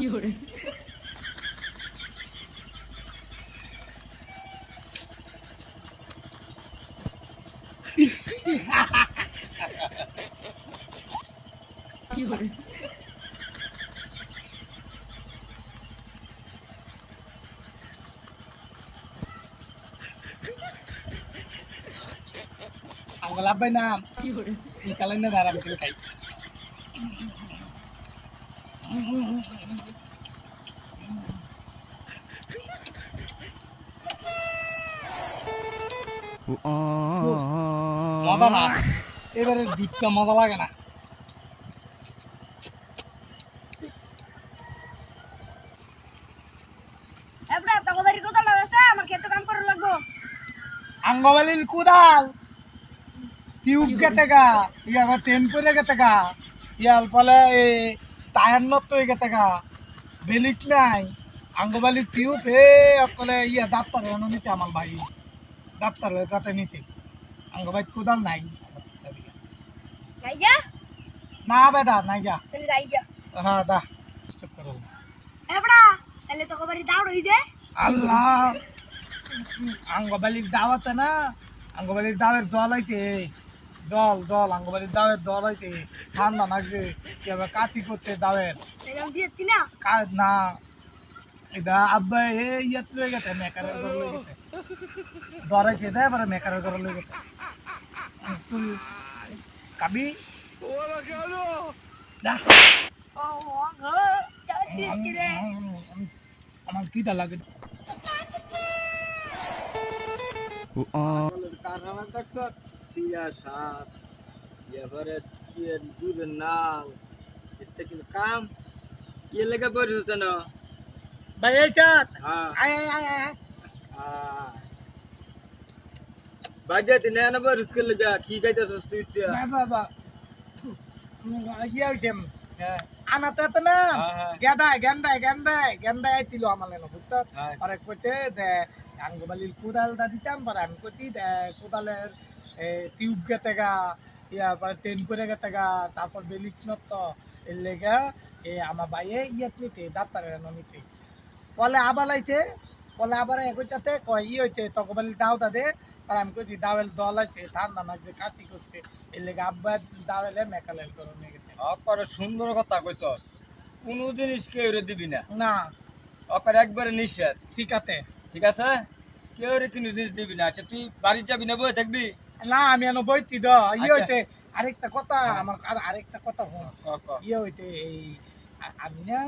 কি করে? গোলাপ ভাই না কালেন্ডার আরাম করে খাই। মজা না। এবারে দ্বীপটা মজা লাগে না। আঙ্গবালির কুদাল। টিউব গেতে গা ইয়া তেন করে গেতে গা। ইয়াল ফলে এই টায়ার নত হয়ে গেতে গা। বেলিক নাই। আঙ্গবালির টিউব এ অকলে ইয়া দাঁত এনে নিতে আমার ভাই। ডাক্তারের কাছে নিতে। আঙ্গবাই কুদাল নাই। না বেদা নাই যা। হ্যাঁ দা স্টপ করো। এবড়া তাহলে তোকে বাড়ি দাও রই দে। আল্লাহ। আঙ্গবালির দাওয়াতে না আঙ্গবালির দাওয়ের জল হইতে। জল জল আঙ্গবালির দাওয়ের জল হইতে। ঠান্ডা লাগছে কীভাবে কাতি করছে দাওয়ের না? না। এটা আব্বা এ ইয়াত লয়ে গেছে মেকারের ঘর লয়ে গেছে। ধরাইছে দে এবারে মেকারের ঘর গেছে তুই কাবি? আমার কিটা লাগে। কারখানা দেখছ সিয়া সাপ এবারে কি দুধের নাল। এটা কিন্তু কাম? কি লেগে পড়েছে না ভাই এই চাঁদ। হ্যাঁ। আয় আয় আয়। আয় বাজাতে না না বড় কে লেগে কি গাইতেছস তুই না বাবা ইয়ে হয়েছে আনাতে তো না হ্যাঁ। গেন্দায় গেন্দায় গেন্দায় গেন্দায় আইছিল আমার লেনো বুঝতো হ্যাঁ। কইতে দে আঙ্গবালির কোদাল দা দিতাম পরে আমি কইতি দে কোদালের টিউব গেতে গা ইয়া পরে তেন করে গেতে গা তারপর বেলিক নত এর লেগা এ আমার বাইয়ে ইয়েত নিতে ডাক্তারের নিতে বলে আবার লাইতে বলে আবার একইটাতে কয় ই হইতে তখন বলি দাও দাদে আর আমি কইছি দাওয়েল দল আছে ঠান্ডা না যে কাশি করছে। এর লেগে আব্বা দাওয়েলে মেকালেল করে নিয়ে গেছে। অপরে সুন্দর কথা কইছস। কোনো জিনিস কেউ রে দিবি না। না। অপরে একবারে নিষেধ। ঠিক আছে। ঠিক আছে? কেউ রে কোনো জিনিস দিবি না। আচ্ছা তুই বাড়ি যাবি না বই থাকবি? না আমি এনে বইতি দ। ই আচ্ছা। হইতে আরেকটা কথা আমার আর আরেকটা কথা হন ক, ক। ইয়ে হইতে এই আমি না